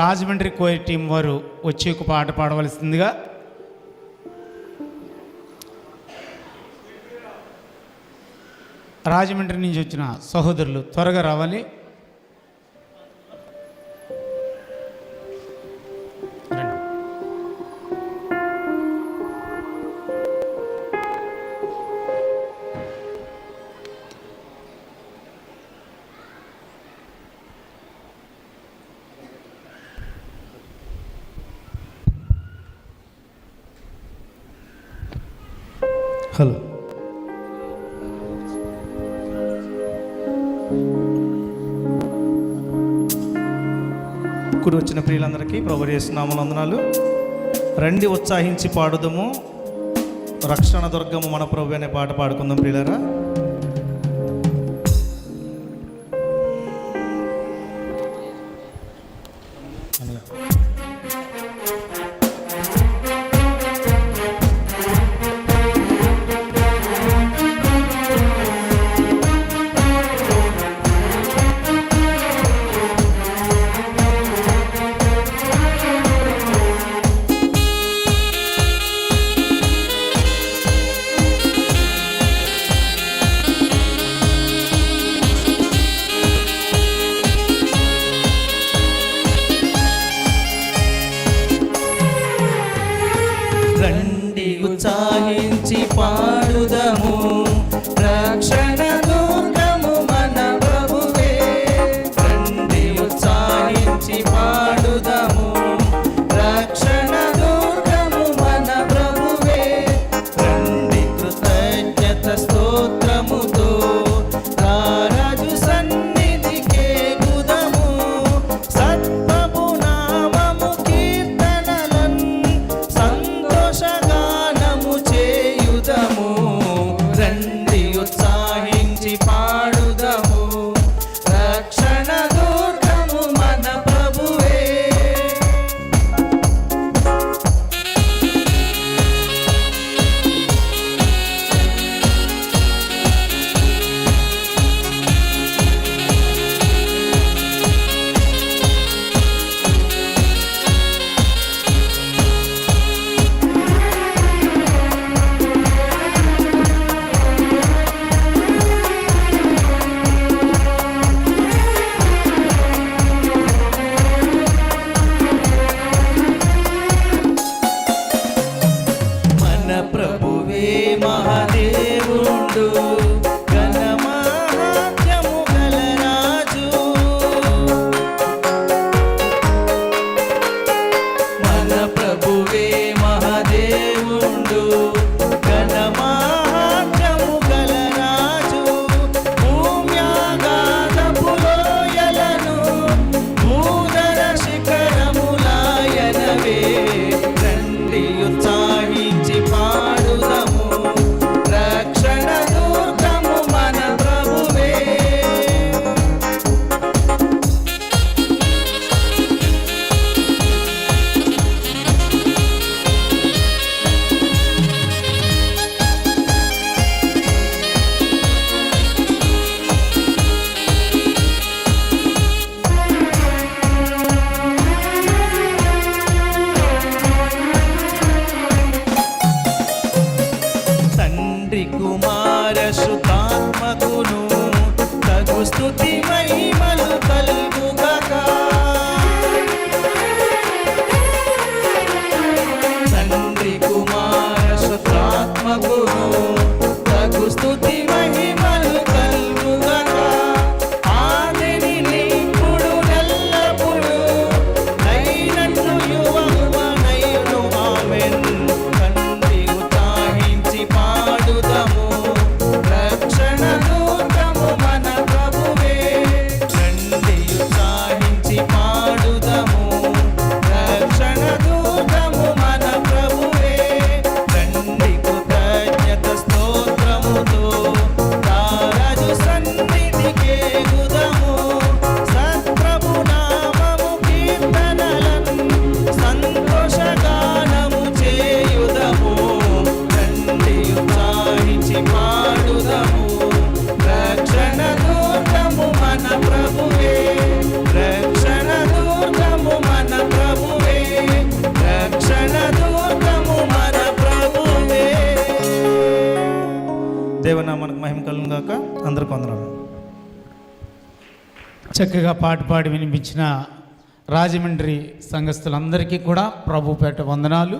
రాజమండ్రి కోరి టీం వారు వచ్చి ఒక పాట పాడవలసిందిగా రాజమండ్రి నుంచి వచ్చిన సహోదరులు త్వరగా రావాలి. హలో ఇప్పుడు వచ్చిన ప్రియులందరికీ ప్రభు చేస్తున్నాము వందనాలు. రండి ఉత్సాహించి పాడుదము. రక్షణ దుర్గము మన ప్రభు అనే పాట పాడుకుందాం ప్రియులరా. అలా प्रभुवे महा ശ്രീകുമാരസുത అందరికి చక్కగా పాట పాడి వినిపించిన రాజమండ్రి సంఘస్థులందరికీ కూడా ప్రభుపేట వందనాలు.